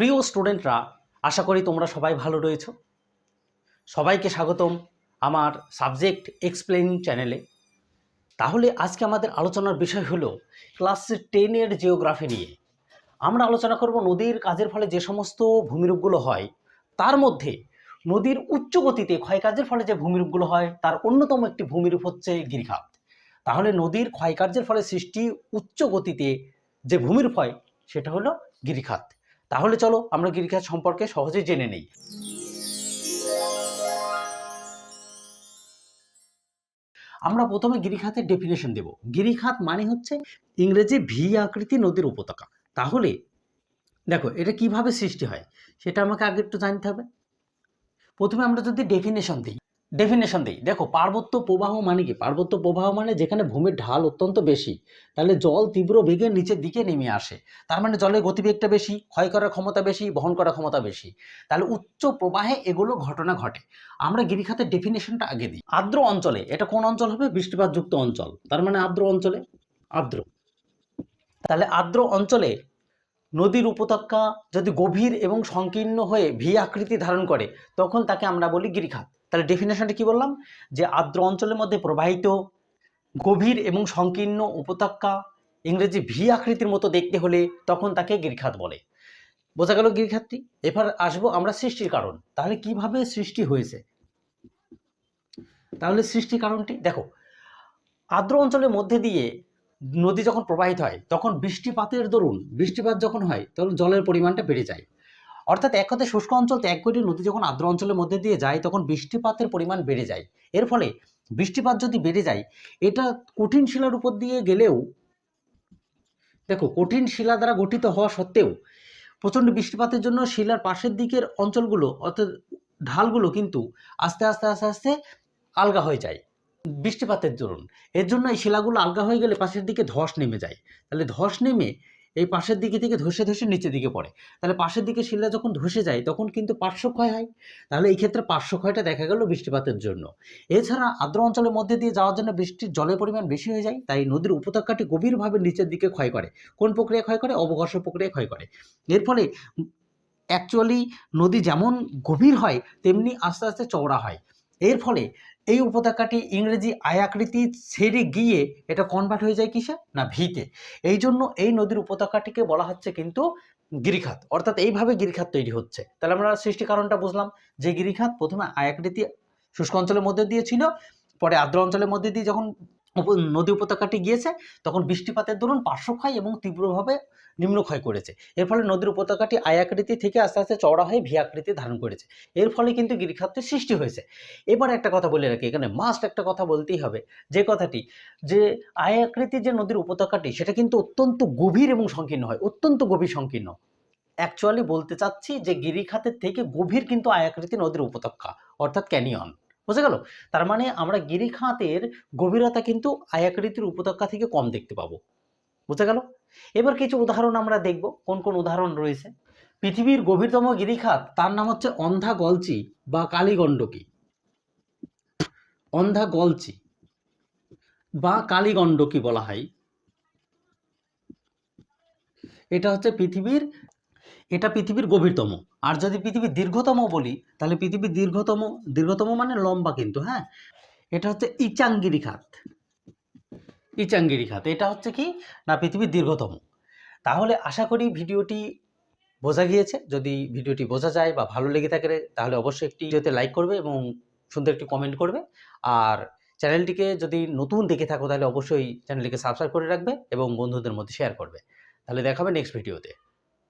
প্রিয় স্টুডেন্টরা আশা করি তোমরা সবাই ভালো রয়েছ। সবাইকে স্বাগতম আমার সাবজেক্ট এক্সপ্লেনিং চ্যানেলে তাহলে আজকে আমাদের আলোচনার বিষয় হলো ক্লাস টেনের জিওগ্রাফি নিয়ে। আমরা আলোচনা করব নদীর কাজের ফলে যে সমস্ত ভূমিরূপগুলো হয়, তার মধ্যে নদীর উচ্চ গতিতে ক্ষয়কার্যের ফলে যে ভূমিরূপগুলো হয়, তার অন্যতম একটি ভূমিরূপ হচ্ছে গিরিখাত। তাহলে নদীর ক্ষয়কার্যের ফলে সৃষ্টি উচ্চ গতিতে যে ভূমিরূপ হয়, সেটা হলো গিরিখাত। তাহলে চলো আমরা গিরিখাত সম্পর্কে সহজেই জেনে নেই। আমরা প্রথমে গিরিখাতের ডেফিনেশন দেব। গিরিখাত মানে হচ্ছে ইংরেজি ভি আকৃতি নদীর উপত্যকা। তাহলে দেখো, এটা কীভাবে সৃষ্টি হয়? সেটা আমাকে আগে একটু জানতে হবে। প্রথমে আমরা যদি ডেফিনেশন দিই ডেফিনেশন দিই। দেখো, পার্বত্য প্রবাহ মানে কি? পার্বত্য প্রবাহ মানে যেখানে ভূমির ঢাল অত্যন্ত বেশি। তাহলে জল তীব্র বেগে নিচের দিকে নেমে আসে। তার মানে জলের গতিবেগটা বেশি, ক্ষয় করার ক্ষমতা বেশি, বহন করার ক্ষমতা বেশি। তাহলে উচ্চ প্রবাহে এগুলো ঘটনা ঘটে। আমরা গিরিখাতের ডেফিনেশনটা আগে দিই। আর্দ্র অঞ্চলে, এটা কোন অঞ্চল হবে? বৃষ্টিপাতযুক্ত অঞ্চল। তার মানে আর্দ্র অঞ্চলে? আর্দ্র। তাহলে আর্দ্র অঞ্চলে নদীর উপত্যকা যদি গভীর এবং সংকীর্ণ হয়ে ভি আকৃতি ধারণ করে, তখন তাকে আমরা বলি গিরিখাত। তাহলে ডেফিনেশনটা কি বললাম? যে আর্দ্র অঞ্চলের মধ্যে প্রবাহিত গভীর এবং সংকীর্ণ উপত্যকা ইংরেজি ভি আকৃতির মতো দেখতে হলে তখন তাকে গিরিখাত বলে। বোঝা গেল গিরিখাতটি? এবার আসব আমরা সৃষ্টির কারণ। তাহলে কীভাবে সৃষ্টি হয়েছে? তাহলে সৃষ্টির কারণটি, দেখো, আর্দ্র অঞ্চলের মধ্যে দিয়ে নদী যখন প্রবাহিত হয়, তখন বৃষ্টিপাতের দরুন, বৃষ্টিপাত যখন হয়, তখন জলের পরিমাণটা বেড়ে যায়। অর্থাৎ এক কথায় শুষ্ক অঞ্চল ত্যাগ করে নদী যখন আর্দ্র অঞ্চলের মধ্যে দিয়ে যায়, তখন বৃষ্টিপাতের পরিমাণ বেড়ে যায়। এর ফলে বৃষ্টিপাত যদি বেড়ে যায়, এটা কঠিন শিলার উপর দিয়ে গেলেও, দেখো, কঠিন শিলা দ্বারা গঠিত হওয়া সত্ত্বেও প্রচণ্ড বৃষ্টিপাতের জন্য শিলার পাশের দিকের অঞ্চলগুলো, অর্থাৎ ঢালগুলো কিন্তু আস্তে আস্তে আস্তে আস্তে আলগা হয়ে যায় বৃষ্টিপাতের দরুন। এর জন্য এই শিলাগুলো আলগা হয়ে গেলে পাশের দিকে ধস নেমে যায়। তাহলে ধস নেমে এই পাশের দিকে থেকে ধসে ধসে নিচের দিকে পড়ে। তাহলে পাশের দিকে শিলা যখন ধসে যায়, তখন কিন্তু পার্শ্বক্ষয় হয়। তাহলে এই ক্ষেত্রে পার্শ্বক্ষয়টা দেখা গেল বৃষ্টিপাতের জন্য। এছাড়া আর্দ্র অঞ্চলের মধ্যে দিয়ে যাওয়ার জন্য বৃষ্টির জলের পরিমাণ বেশি হয়ে যায়, তাই নদীর উপত্যকাটি গভীরভাবে নিচের দিকে ক্ষয় করে। কোন প্রক্রিয়া ক্ষয় করে? অবঘর্ষ প্রক্রিয়া ক্ষয় করে। এর ফলে অ্যাকচুয়ালি নদী যেমন গভীর হয়, তেমনি আস্তে আস্তে চওড়া হয়। এর ফলে এই উপত্যকাটি ইংরেজি আয়াকৃতি ছেড়ে গিয়ে এটা কনভার্ট হয়ে যায় কিসে? না, ভিতে। এই জন্য এই নদীর উপত্যকাটিকে বলা হচ্ছে কিন্তু গিরিখাত। অর্থাৎ এইভাবে গিরিখাত তৈরি হচ্ছে। তাহলে আমরা সৃষ্টি কারণটা বুঝলাম যে গিরিখাত প্রথমে আয়াকৃতি শুষ্ক অঞ্চলের মধ্যে দিয়ে ছিল, পরে আর্দ্র অঞ্চলের মধ্যে দিয়ে যখন নদী উপত্যকাটি গিয়েছে, তখন বৃষ্টিপাতের দরুন পার্শ্বক্ষয় এবং তীব্রভাবে নিম্নক্ষয় করেছে। এর ফলে নদীর উপত্যকাটি আয়াকৃতি থেকে আস্তে আস্তে চওড়া হয়ে ভি আকৃতি ধারণ করেছে। এর ফলে কিন্তু গিরিখাতের সৃষ্টি হয়েছে। এবার একটা কথা বলে রাখি, এখানে মাস্ট একটা কথা বলতেই হবে। যে কথাটি, যে আয়াকৃতি যে নদীর উপত্যকাটি, সেটা কিন্তু অত্যন্ত গভীর এবং সংকীর্ণ হয়, অত্যন্ত গভীর সংকীর্ণ। অ্যাকচুয়ালি বলতে চাচ্ছি যে গিরিখাতের থেকে গভীর কিন্তু আয়াকৃতি নদীর উপত্যকা, অর্থাৎ ক্যানিয়ন বুঝে গেল? তার মানে আমরা গিরিখাতের গভীরতা কিন্তু আয়াকৃতির উপত্যকা থেকে কম দেখতে পাবো। বুঝে গেল? এবার কিছু উদাহরণ আমরা দেখব। কোন কোন উদাহরণ রয়েছে? পৃথিবীর গভীরতম গিরিখাত, তার নাম হচ্ছে অন্ধা গলচি বা কালীগণ্ডকী। অন্ধা গলচি বা কালীগণ্ডকী বলা হয়। এটা হচ্ছে পৃথিবীর এটা পৃথিবীর গভীরতম। আর যদি পৃথিবীর দীর্ঘতম বলি, তাহলে পৃথিবীর দীর্ঘতম দীর্ঘতম মানে লম্বা কিন্তু হ্যাঁ? এটা হচ্ছে ইচাঙ্গিরি খাত। ইচাঙ্গিরি খাত, এটা হচ্ছে কি? না পৃথিবীর দীর্ঘতম। তাহলে আশা করি ভিডিওটি বোঝা গিয়েছে। যদি ভিডিওটি বোঝা যায় বা ভালো লেগে থাকে, তাহলে অবশ্যই একটি ভিডিওতে লাইক করবে এবং সুন্দর একটি কমেন্ট করবে। আর চ্যানেলটিকে যদি নতুন দেখে থাকো, তাহলে অবশ্যই চ্যানেলটিকে সাবস্ক্রাইব করে রাখবে এবং বন্ধুদের মধ্যে শেয়ার করবে। তাহলে দেখাবে নেক্সট ভিডিওতে